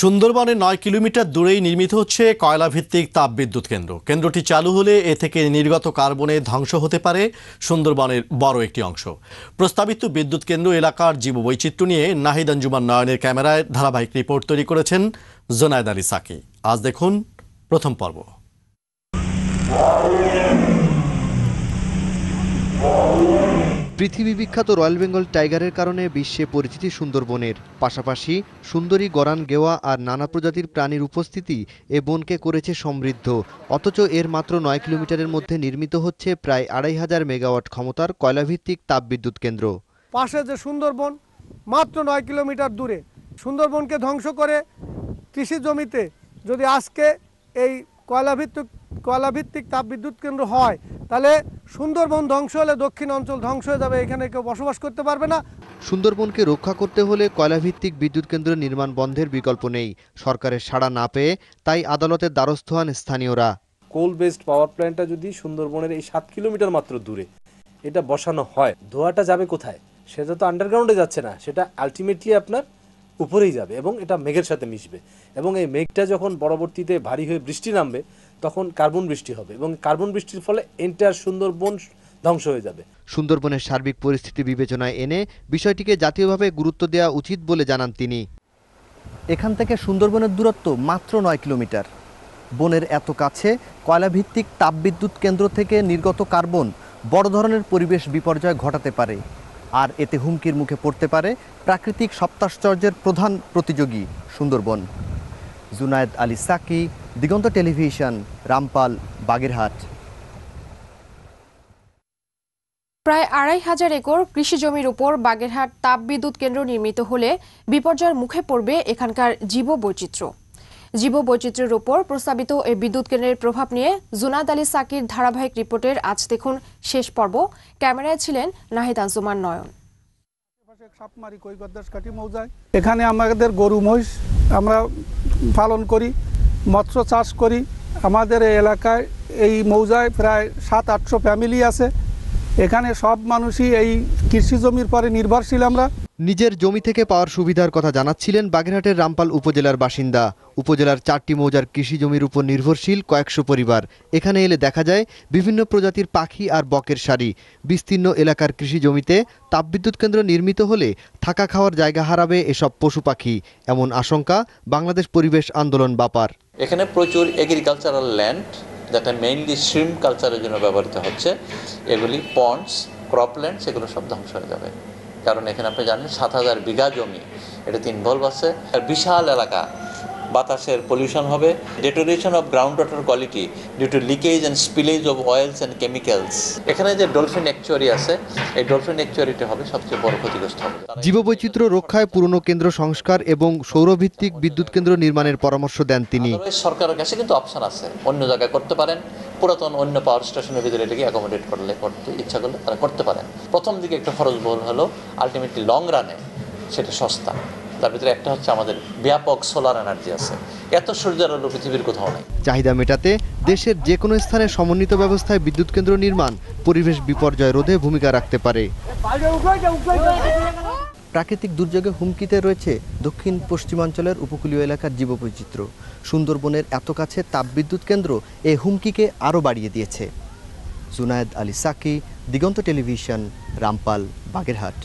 সুন্দরবনে নয় কিলোমিটার দূরেই নির্মিত হচ্ছে কয়লাভিত্তিক তাপবিদ্যুৎ কেন্দ্র। কেন্দ্রটি চালু হলে এ থেকে নির্গত কার্বনে ধ্বংস হতে পারে সুন্দরবনের বড় একটি অংশ। প্রস্তাবিত বিদ্যুৎ কেন্দ্র এলাকার জীববৈচিত্র্য নিয়ে নাহিদ আঞ্জুমান নয়নের ক্যামেরায় ধারাবাহিক রিপোর্ট তৈরি করেছেন জোনায়দ আলী সাকি। আজ দেখুন প্রথম পর্ব। পৃথিবী বিখ্যাত রয়্যাল বেঙ্গল টাইগারের কারণে বিশ্বে পরিচিতি সুন্দরবনের। পাশাপাশি সুন্দরী গরান গেওয়া আর নানা প্রজাতির প্রাণীর উপস্থিতি এ বনকে করেছে সমৃদ্ধ। অথচ এর মাত্র নয় কিলোমিটারের মধ্যে নির্মিত হচ্ছে প্রায় আড়াই হাজার মেগাওয়াট ক্ষমতার কয়লাভিত্তিক তাপবিদ্যুৎ কেন্দ্র। পাশে যে সুন্দরবন, মাত্র নয় কিলোমিটার দূরে। সুন্দরবনকে ধ্বংস করে কৃষি জমিতে যদি আজকে এই কয়লাভিত্তিক কয়লাভিত্তিক তাপবিদ্যুৎ কেন্দ্র হয় তাহলে সুন্দরবন ধ্বংস হলে দক্ষিণ অঞ্চল ধ্বংস হয়ে যাবে এখানে কেউ বসবাস করতে পারবে না। সুন্দরবনকে রক্ষা করতে হলে কয়লাভিত্তিক বিদ্যুৎ কেন্দ্র নির্মাণ বন্ধের বিকল্প নেই। সরকারের সাড়া না পেয়ে তাই আদালতের দ্বারস্থ হন স্থানীয়রা। কোল বেসড পাওয়ার প্ল্যান্টটা যদি সুন্দরবনের এই সাত কিলোমিটার মাত্র দূরে এটা বসানো হয় ধোয়াটা যাবে কোথায়? সেটা তো আন্ডারগ্রাউন্ডে যাচ্ছে না সেটা আলটিমেটলি আপনার উপরেই যাবে এবং এটা মেঘের সাথে মিশবে। এবং এই মেঘটা যখন পরবর্তীতে ভারী হয়ে বৃষ্টি নামবে তখন কার্বন বৃষ্টি হবে এবং কার্বন বৃষ্টির ফলে এন্টার সুন্দরবন ধ্বংস হয়ে যাবে। সুন্দরবনের সার্বিক পরিস্থিতি বিবেচনায় এনে বিষয়টিকে জাতীয়ভাবে গুরুত্ব দেওয়া উচিত বলে জানান তিনি। এখান থেকে সুন্দরবনের দূরত্ব মাত্র নয় কিলোমিটার। বনের এত কাছে কয়লাভিত্তিক তাপবিদ্যুৎ কেন্দ্র থেকে নির্গত কার্বন বড় ধরনের পরিবেশ বিপর্যয় ঘটাতে পারে। আর এতে হুমকির মুখে পড়তে পারে প্রাকৃতিক সপ্তাশ্চর্যের প্রধান প্রতিযোগী সুন্দরবন। জুনায়েদ আলী সাকি দিগন্ত টেলিভিশন রামপাল বাগেরহাট। প্রায় আড়াই হাজার একর কৃষি জমির উপর বাগেরহাট তাপবিদ্যুৎ কেন্দ্র নির্মিত হলে বিপর্যয়ের মুখে পড়বে এখানকার জীববৈচিত্র্য। জীববৈচিত্র্যের উপর প্রস্তাবিত এই বিদ্যুৎ কেন্দ্রের প্রভাব নিয়ে জুনাদ আলী সাকির ধারাবাহিক রিপোর্টের আজ দেখুন শেষ পর্ব। ক্যামেরায় ছিলেন নাহিদ আঞ্জুমান নয়ন। এখানে আমাদের গরু মহিষ আমরা পালন করি। মৎস্য চাষ করি। আমাদের এই এলাকায় এই মৌজায় প্রায় সাত, আটশো ফ্যামিলি আছে। এখানে সব মানুষই এই কৃষি জমির পরে নির্ভরশীল আমরা। নিজের জমি থেকে পাওয়ার সুবিধার কথা জানাচ্ছিলেন বাগেরহাটের রামপাল উপজেলার বাসিন্দা। উপজেলার চারটি মৌজার কৃষি জমির উপর নির্ভরশীল কয়েকশো পরিবার। এখানে এলে দেখা যায় বিভিন্ন প্রজাতির পাখি আর বকের সারি। বিস্তীর্ণ এলাকার কৃষি জমিতে তাপবিদ্যুৎ কেন্দ্র নির্মিত হলে থাকা খাওয়ার জায়গা হারাবে এসব পশু পাখি। এমন আশঙ্কা বাংলাদেশ পরিবেশ আন্দোলন বাপার। এখানে প্রচুর এগ্রিকালচারাল ল্যান্ড যাতে মেইনলি শ্রিম কালচারের জন্য ব্যবহৃত হচ্ছে। এগুলি পন্ডস ক্রপ ল্যান্ড সেগুলো সব ধ্বংস হয়ে যাবে। কারণ এখানে আপনি জানেন সাত হাজার বিঘা জমি এটাতে ইনভলভ আছে আর বিশাল এলাকা বাতাসের পলিউশন হবে। Deterioration of ground water quality due to leakage and spillage of oils and chemicals এখানে যে ডলফিন অ্যাকচুয়ারি আছে এই ডলফিন অ্যাকচুয়ারিটি হবে সবচেয়ে বড় ক্ষতিগ্রস্ত হবে। জীববৈচিত্র্য রক্ষায় পুরনো কেন্দ্র সংস্কার এবং সৌরভিত্তিক বিদ্যুৎ কেন্দ্র নির্মাণের পরামর্শ দেন তিনি। সরকারের কাছে কিন্তু অপশন আছে। অন্য জায়গায় করতে পারেন। পুরাতন অন্য পাওয়ার স্টেশনের ভিতরে এটাকে অ্যাকোমোডেট করলে করতে ইচ্ছা করলে তারা করতে পারেন। প্রথম দিকে একটা খরচ বহুল হলো। আলটিমেটলি লং রানে সেটা সস্তা। তার ভিতরে একটা হচ্ছে আমাদের ব্যাপক সোলার এনার্জি আছে। এত সূর্যের আলো পৃথিবীর কোথাও নেই। চাহিদা মেটাতে দেশের যে কোনো স্থানে সমন্বিত ব্যবস্থায় বিদ্যুৎ কেন্দ্র নির্মাণ পরিবেশ বিপর্যয় রোধে ভূমিকা রাখতে পারে। প্রাকৃতিক দুর্যোগে হুমকিতে রয়েছে দক্ষিণ পশ্চিমাঞ্চলের উপকূলীয় এলাকার জীববৈচিত্র্য। সুন্দরবনের এত কাছে তাপবিদ্যুৎ কেন্দ্র এই হুমকিকে আরও বাড়িয়ে দিয়েছে। জুনায়েদ আলী সাকি, দিগন্ত টেলিভিশন, রামপাল, বাগেরহাট।